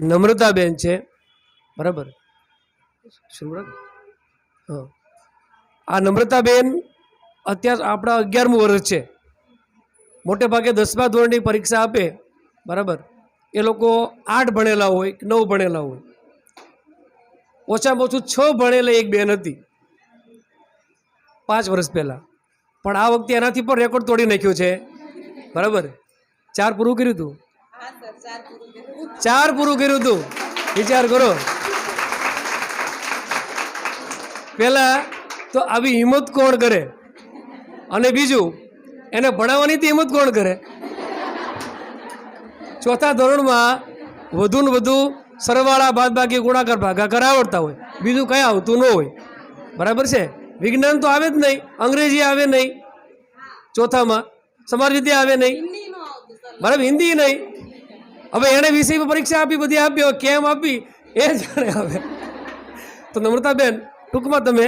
નમ્રતાબેન છે. બરાબર. હા. આ નમ્રતાબેન અત્યાર આપણા અગિયારમું વર્ષ છે. મોટે ભાગે દસમા ધોરણની પરીક્ષા આપે. બરાબર? એ લોકો આઠ ભણેલા હોય કે નવ ભણેલા હોય. ઓછામાં ઓછું છ ભણેલા એક બેન હતી. પાંચ વર્ષ પહેલાં. પણ આ વખતે એનાથી પણ રેકોર્ડ તોડી નાખ્યો છે. બરાબર? ચાર પૂરું કર્યું હતું. ચાર પૂરું કર્યું હતું વિચાર કરો. પહેલા તો આવી હિંમત કોણ કરે? અને બીજું એને ભણાવવાની તો હિંમત કોણ કરે? ચોથા ધોરણમાં વધુ ને વધુ સરવાળા બાદબાકી ગુણાકાર ભાગાકાર આવડતા હોય. બીજું કંઈ આવતું ન હોય. બરાબર છે? વિજ્ઞાન તો આવે જ નહીં. અંગ્રેજી આવે નહીં. ચોથામાં સમાજ વિદ્યા આવે નહીં. બરાબર હિન્દી નહીં. હવે એણે વિષય પરીક્ષા આપી, બધી આપી, હવે કેમ આપી? એ જાણે હવે. તો નમ્રતાબેન, ટૂંકમાં તમે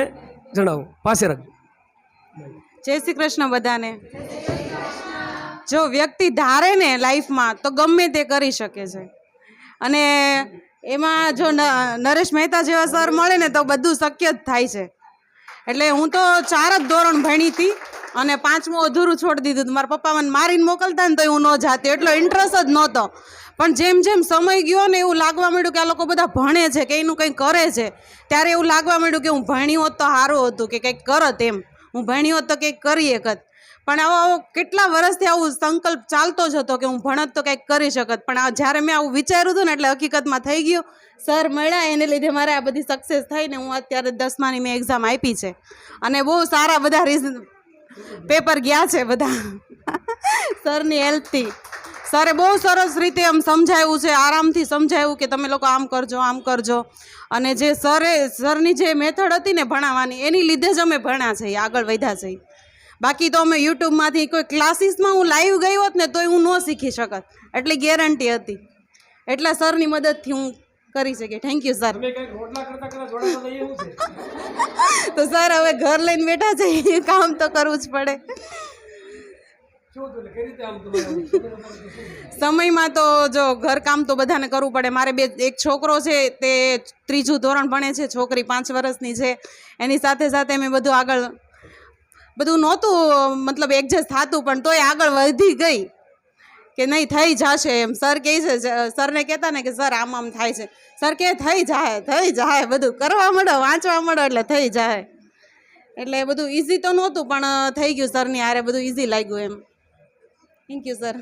જણાવો, પાસે રાખજો. જય શ્રી કૃષ્ણ બધાને. જો વ્યક્તિ ધારે ને લાઈફમાં, તો ગમે તે કરી શકે છે. અને એમાં જો નરેશ મહેતા જેવા સર મળે ને, તો બધું શક્ય જ થાય છે. એટલે હું તો ચાર જ ધોરણ ભણી હતી અને પાંચમું અધૂરું છોડી દીધું. મારા પપ્પા મને મારીને મોકલતા ને તો હું ન જાતી, એટલો ઇન્ટરેસ્ટ જ નહોતો. પણ જેમ જેમ સમય ગયો ને એવું લાગવા માંડ્યું કે આ લોકો બધા ભણે છે, કે એનું કંઈ કરે છે, ત્યારે એવું લાગવા માંડ્યું કે હું ભણી હોત તો સારું હતું, કે કંઈક કરત એમ. હું ભણી હોત તો કંઈક કરી એકત પણ આવો આવો કેટલા વર્ષથી આવું સંકલ્પ ચાલતો જ હતો કે હું ભણત તો કંઈક કરી શકત. પણ આ જ્યારે મેં આવું વિચાર્યું હતું ને એટલે હકીકતમાં થઈ ગયું. સર મળ્યા એને લીધે મારે આ બધી સક્સેસ થઈને હું અત્યારે દસમાની મેં એક્ઝામ આપી છે. અને બહુ સારા બધા રીઝન પેપર ગયા છે બધા. સરની હેલ્પથી સરે બહુ સરસ રીતે આમ સમજાવ્યું છે આરામથી સમજાવ્યું કે તમે લોકો આમ કરજો આમ કરજો. અને જે સરે સરની જે મેથડ હતી ને ભણાવવાની એની લીધે જ અમે ભણ્યા છીએ આગળ વધ્યા છીએ. બાકી તો અમે યુટ્યુબમાંથી કોઈ ક્લાસીસમાં હું લાઈવ ગઈ હોત ને તોય હું ન શીખી શકત. એટલી ગેરંટી હતી. એટલા સરની મદદથી હું કરી શકી. થેન્ક યુ સર તો સર હવે ઘર લઈને બેઠા છે એ કામ તો કરવું જ પડે શું હતું એટલે કઈ રીતે આમ તમારે સમયમાં તો જો ઘરકામ તો બધાને કરવું પડે. મારે બે, એક છોકરો છે, તે ત્રીજું ધોરણ ભણે છે, છોકરી પાંચ વર્ષની છે. એની સાથે સાથે મેં બધું આગળ, બધું નહોતું, મતલબ એડજસ્ટ થતું, પણ તોય આગળ વધી ગઈ કે નહીં, થઈ જશે એમ. સર કહે છે સરને કહેતા ને કે, સર, આમ આમ થાય છે. સર કે થઈ જાય થઈ જાય, બધું કરવા માંડો વાંચવા માંડો એટલે થઈ જાય. એટલે બધું ઇઝી તો નહોતું, પણ થઈ ગયું સરની આરે બધું ઇઝી લાગ્યું એમ. Thank you sir